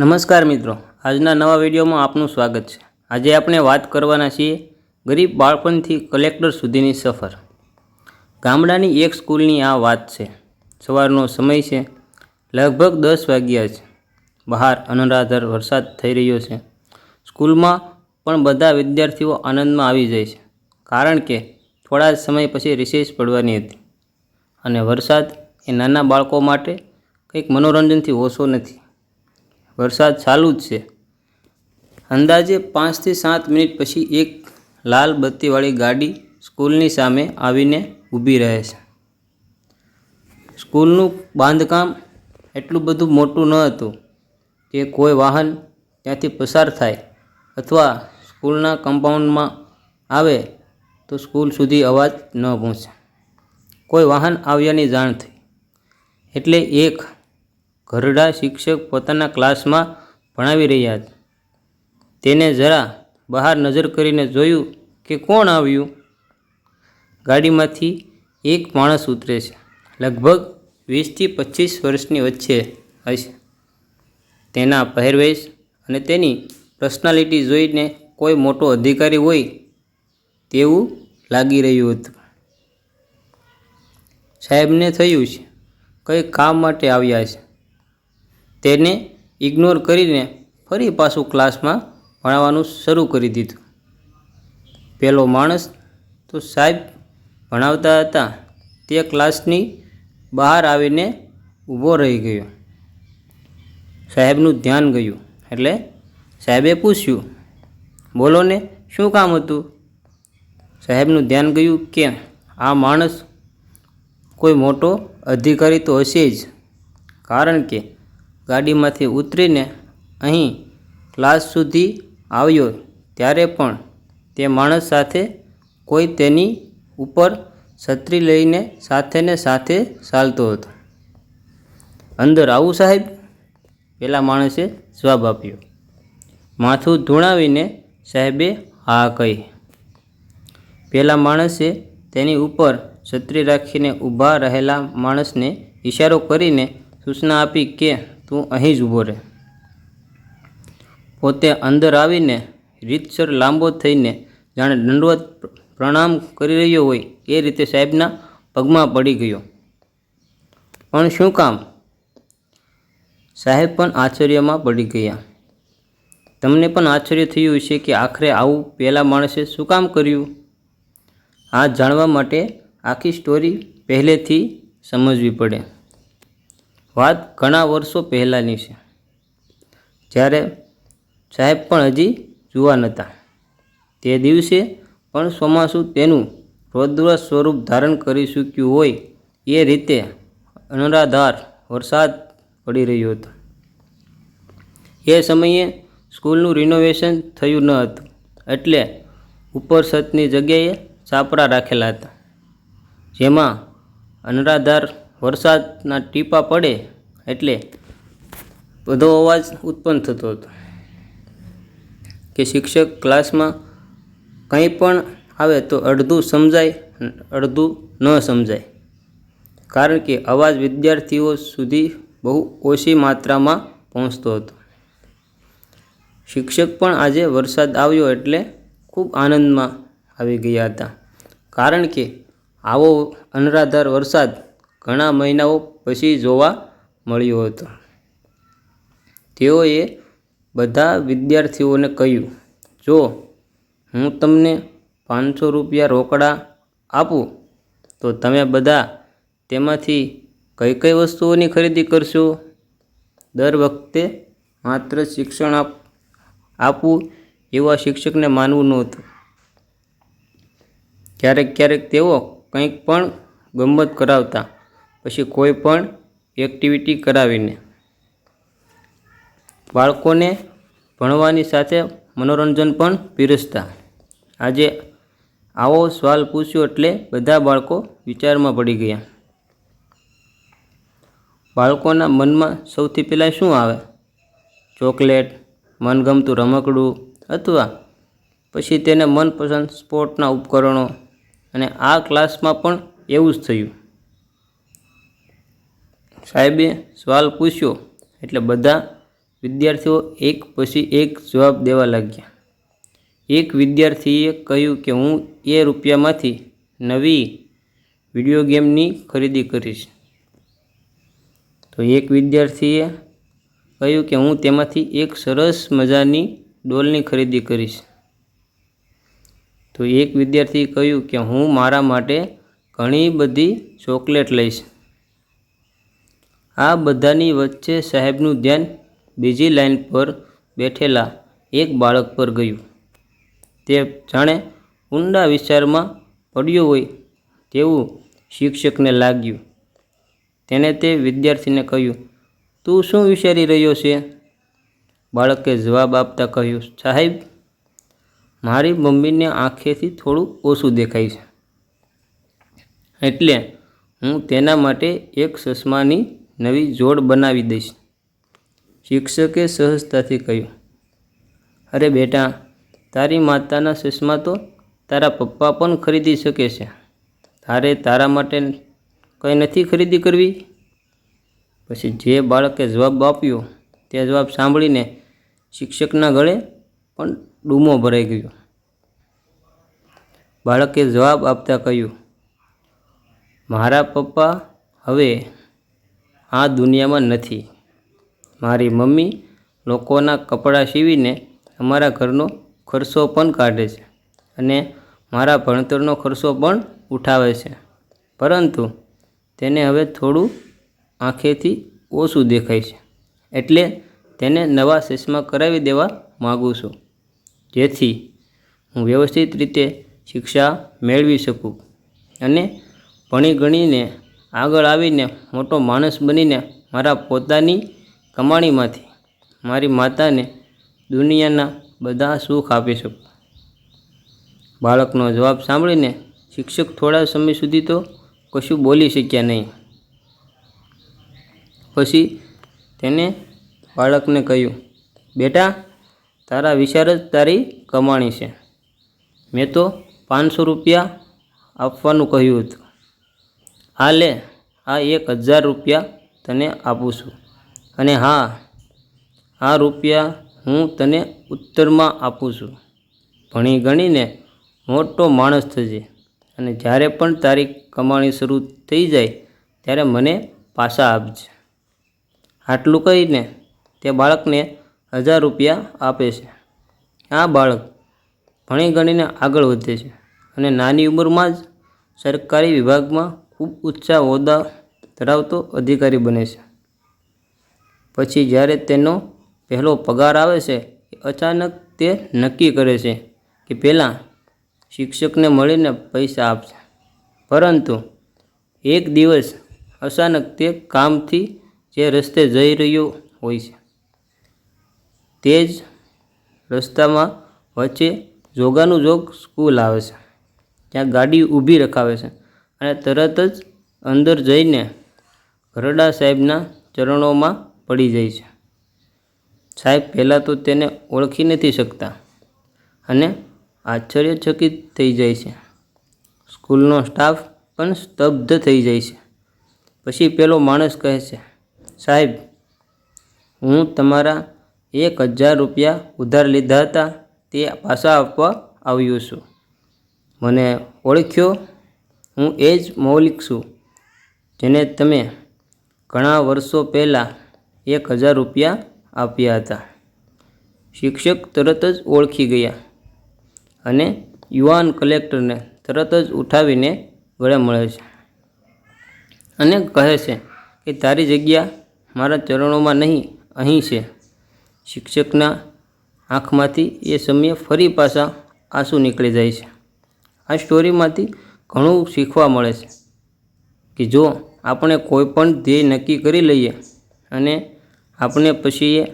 નમસ્કાર મિત્રો. આજના નવા વિડીયોમાં આપનું સ્વાગત છે. આજે આપણે વાત કરવાના છીએ ગરીબ બાળપણથી કલેક્ટર સુધીની સફર. ગામડાની એક સ્કૂલની આ વાત છે. સવારનો સમય છે. લગભગ દસ વાગ્યા છે. બહાર અનરાધાર વરસાદ થઈ રહ્યો છે. સ્કૂલમાં પણ બધા વિદ્યાર્થીઓ આનંદમાં આવી જાય છે. કારણ કે થોડા જ સમય પછી રિસેસ પડવાની હતી. અને વરસાદ એ નાના બાળકો માટે કંઈક મનોરંજનથી ઓછો નથી. વરસાદ ચાલુ જ છે. અંદાજે પાંચથી સાત મિનિટ પછી એક લાલ બત્તીવાળી ગાડી સ્કૂલની સામે આવીને ઊભી રહે છે. સ્કૂલનું બાંધકામ એટલું બધું મોટું ન હતું કે કોઈ વાહન ત્યાંથી પસાર થાય અથવા સ્કૂલના કમ્પાઉન્ડમાં આવે તો સ્કૂલ સુધી અવાજ ન પહોંચે. કોઈ વાહન આવ્યાની જાણ થઈ. એટલે એક ઘરડા શિક્ષક પોતાના ક્લાસમાં ભણાવી રહ્યા હતા. તેને જરા બહાર નજર કરીને જોયું કે કોણ આવ્યું? ગાડીમાંથી એક માણસ ઉતરે છે. લગભગ વીસથી પચીસ વર્ષની વચ્ચે હશે તેના પહેરવેશ અને તેની પર્સનાલિટી જોઈને કોઈ મોટો અધિકારી હોય તેવું લાગી રહ્યું હતું. સાહેબને થયું છે. કંઈ કામ માટે આવ્યા છે. તેને ઇગ્નોર કરીને ફરી પાછું ક્લાસમાં ભણાવવાનું શરૂ કરી દીધું. પહેલો માણસ તો સાહેબ ભણાવતા હતા. તે ક્લાસની બહાર આવીને ઊભો રહી ગયો. સાહેબનું ધ્યાન ગયું. એટલે સાહેબે પૂછ્યું, બોલો ને, શું કામ હતું? સાહેબનું ધ્યાન ગયું કે આ માણસ કોઈ મોટો અધિકારી તો હશે જ. કારણ કે ગાડીમાંથી ઉતરીને અહીં ક્લાસ સુધી આવ્યો ત્યારે પણ તે માણસ સાથે કોઈ તેની ઉપર છત્રી લઈને સાથે ને સાથે ચાલતો હતો. અંદર આવું સાહેબ? પેલા માણસે જવાબ આપ્યો. માથું ધૂણાવીને સાહેબે હા કહી. પેલા માણસે તેની ઉપર છત્રી રાખીને ઊભા રહેલા માણસને ઇશારો કરીને સૂચના આપી કે તું અહીં જ ઊભો રહે. પોતે અંદર આવીને રીતસર લાંબો થઈને જાણે દંડવત પ્રણામ કરી રહ્યો હોય એ રીતે સાહેબના પગમાં પડી ગયો. પણ શું કામ? સાહેબ પણ આશ્ચર્યમાં પડી ગયા. તમને પણ આશ્ચર્ય થયું છે કે આખરે આવું પહેલાં માણસે શું કામ કર્યું? આ જાણવા માટે આખી સ્ટોરી પહેલેથી સમજવી પડે. વાત ઘણા વર્ષો પહેલાંની છે. જ્યારે સાહેબ પણ હજી જુવાન હતા. તે દિવસે પણ ચોમાસું તેનું રૌદ્ર સ્વરૂપ ધારણ કરી ચૂક્યું હોય એ રીતે અનરાધાર વરસાદ પડી રહ્યો હતો. એ સમયે સ્કૂલનું રિનોવેશન થયું ન હતું, એટલે ઉપર છતની જગ્યાએ છાપરા રાખેલા હતા, જેમાં અનરાધાર વરસાદના ટીપા પડે એટલે બધો અવાજ ઉત્પન્ન થતો હતો. કે શિક્ષક ક્લાસમાં કંઈ પણ આવે તો અડધું સમજાય, અડધું ન સમજાય. કારણ કે અવાજ વિદ્યાર્થીઓ સુધી બહુ ઓછી માત્રામાં પહોંચતો હતો. શિક્ષક પણ આજે વરસાદ આવ્યો એટલે ખૂબ આનંદમાં આવી ગયા હતા. કારણ કે આવો અનરાધાર વરસાદ ઘણા મહિનાઓ પછી જોવા મળ્યો હતો. તેઓએ બધા વિદ્યાર્થીઓને કહ્યું, જો હું તમને પાંચસો રૂપિયા રોકડા આપું, તો તમે બધા તેમાંથી કઈ કઈ વસ્તુઓની ખરીદી કરશો? દર વખતે માત્ર શિક્ષણ આપ આપવું એવા શિક્ષકને માનવું નહોતું. ક્યારેક ક્યારેક તેઓ કંઈક પણ ગમત કરાવતા પછી કોઈ પણ એક્ટિવિટી કરાવીને બાળકોને ભણવાની સાથે મનોરંજન પણ પીરસતા. આજે આવો સવાલ પૂછ્યો એટલે બધા બાળકો વિચારમાં પડી ગયા. બાળકોના મનમાં સૌથી પહેલાં શું આવે? ચોકલેટ, મનગમતું રમકડું અથવા પછી તેને મનપસંદ સ્પોર્ટના ઉપકરણો. અને આ ક્લાસમાં પણ એવું જ થયું. સાહેબે સવાલ પૂછ્યો એટલે બધા વિદ્યાર્થીઓ એક પછી એક જવાબ દેવા લાગ્યા. એક વિદ્યાર્થીએ કહ્યું કે હું એ રૂપિયામાંથી નવી વીડિયો ગેમની ખરીદી કરીશ. તો એક વિદ્યાર્થીએ કહ્યું કે હું તેમાંથી એક સરસ મજાની ડોલની ખરીદી કરીશ. તો એક વિદ્યાર્થીએ કહ્યું કે હું મારા માટે ઘણી બધી ચોકલેટ લઈશ. આ બધાની વચ્ચે સાહેબનું ધ્યાન બીજી લાઈન પર બેઠેલા એક બાળક પર ગયું. તે જાણે ઊંડા વિચારમાં પડ્યો હોય તેવું શિક્ષકને લાગ્યું. તેણે તે વિદ્યાર્થીને કહ્યું, તું શું વિચારી રહ્યો છે? બાળકે જવાબ આપતા કહ્યું, સાહેબ, મારી મમ્મીને આંખેથી થોડું ઓછું દેખાય છે. એટલે હું તેના માટે એક ચશ્માની નવી જોડ બનાવી દઈશ. શિક્ષકે સહજતાથી કહ્યું, અરે બેટા, તારી માતાના ચશ્મા તો તારા પપ્પા પણ ખરીદી શકે છે. તારે તારા માટે કંઈ નથી ખરીદી કરવી? પછી જે બાળકે જવાબ આપ્યો, તે જવાબ સાંભળીને શિક્ષકના ગળે પણ ડૂમો ભરાઈ ગયો. બાળકે જવાબ આપતા કહ્યું, મારા પપ્પા હવે આ દુનિયામાં નથી. મારી મમ્મી લોકોના કપડાં સીવીને અમારા ઘરનો ખર્ચો પણ કાઢે છે અને મારા ભણતરનો ખર્ચો પણ ઉઠાવે છે. પરંતુ તેને હવે થોડું આંખેથી ઓછું દેખાય છે. એટલે તેને નવા ચશ્મા કરાવી દેવા માગું છું. જેથી હું વ્યવસ્થિત રીતે શિક્ષા મેળવી શકું અને ભણી ગણીને આગળ આવીને મોટો માણસ બનીને મારા પોતાની કમાણીમાંથી મારી માતાને દુનિયાના બધા સુખ આપી શકું. બાળકનો જવાબ સાંભળીને શિક્ષક થોડા સમય સુધી તો કશું બોલી શક્યા નહીં. પછી તેને બાળકને કહ્યું, બેટા, તારા વિચાર જ તારી કમાણી છે. મેં તો પાંચસો રૂપિયા આપવાનું કહ્યું હતું. આ લે, આ એક હજાર રૂપિયા તને આપું છું. અને હા, આ રૂપિયા હું તને ઉત્તરમાં આપું છું. ભણી ગણીને મોટો માણસ થજે. અને જ્યારે પણ તારી કમાણી શરૂ થઈ જાય, ત્યારે મને પાછા આપજે. આટલું કહીને તે બાળકને હજાર રૂપિયા આપે છે. આ બાળક ભણી ગણીને આગળ વધે છે. અને નાની ઉંમરમાં જ સરકારી વિભાગમાં ખૂબ ઊંચા હોદ્દા ધરાવતો અધિકારી બને છે. પછી જ્યારે તેનો પહેલો પગાર આવે છે અચાનક તે નક્કી કરે છે કે પહેલાં શિક્ષકને મળીને પૈસા આપશે. પરંતુ એક દિવસ અચાનક તે કામથી જે રસ્તે જઈ રહ્યો હોય છે, તે જ રસ્તામાં વચ્ચે જોગાનું જોગ સ્કૂલ આવે છે. ત્યાં ગાડી ઊભી રખાવે છે. અને તરત જ અંદર જઈને ઘરડા સાહેબના ચરણોમાં પડી જાય છે. સાહેબ, પહેલાં તો તેને ઓળખી નથી શકતા અને આશ્ચર્યચકિત થઈ જાય છે. સ્કૂલનો સ્ટાફ પણ સ્તબ્ધ થઈ જાય છે. પછી પેલો માણસ કહે છે, સાહેબ, હું તમારા એક હજાર રૂપિયા ઉધાર લીધા હતા, તે પાછા આપવા આવ્યો છું. મને ઓળખ્યો હું એ જ મૌલિક છું, જેને તમે ઘણા વર્ષો પહેલાં એક હજાર રૂપિયા આપ્યા હતા. શિક્ષક તરત જ ઓળખી ગયા અને યુવાન કલેક્ટરને તરત જ ઉઠાવીને ગળે મળે છે અને કહે છે કે, તારી જગ્યા મારા ચરણોમાં નહીં, અહીં છે. શિક્ષકના આંખમાંથી એ સમયે ફરી પાછા આંસુ નીકળી જાય છે. આ સ્ટોરીમાંથી ઘણું શીખવા મળે છે કે જો આપણે કોઈ પણ ધ્યેય નક્કી કરી લઈએ અને આપણે પછી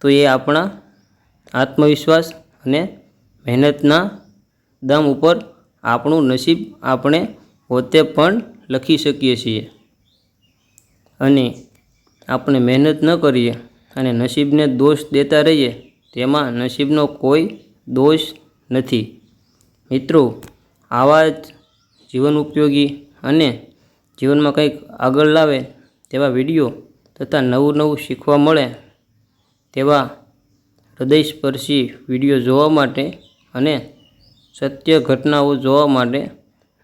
તો એ આપણા આત્મવિશ્વાસ અને મહેનતના દમ ઉપર આપણું નસીબ આપણે પોતે પણ લખી શકીએ છીએ. અને આપણે મહેનત ન કરીએ અને નસીબને દોષ દેતા રહીએ, તેમાં નસીબનો કોઈ દોષ નથી. મિત્રો આવા જ જીવન ઉપયોગી અને જીવનમાં કંઈક આગળ લાવે તેવા વીડિયો તથા નવું નવું શીખવા મળે તેવા હૃદયસ્પર્શી વીડિયો જોવા માટે અને સત્ય ઘટનાઓ જોવા માટે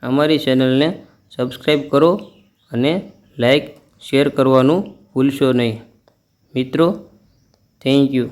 અમારી ચેનલને સબસ્ક્રાઈબ કરો અને લાઈક, શેર કરવાનું ભૂલશો નહીં. મિત્રો, થેન્ક યુ.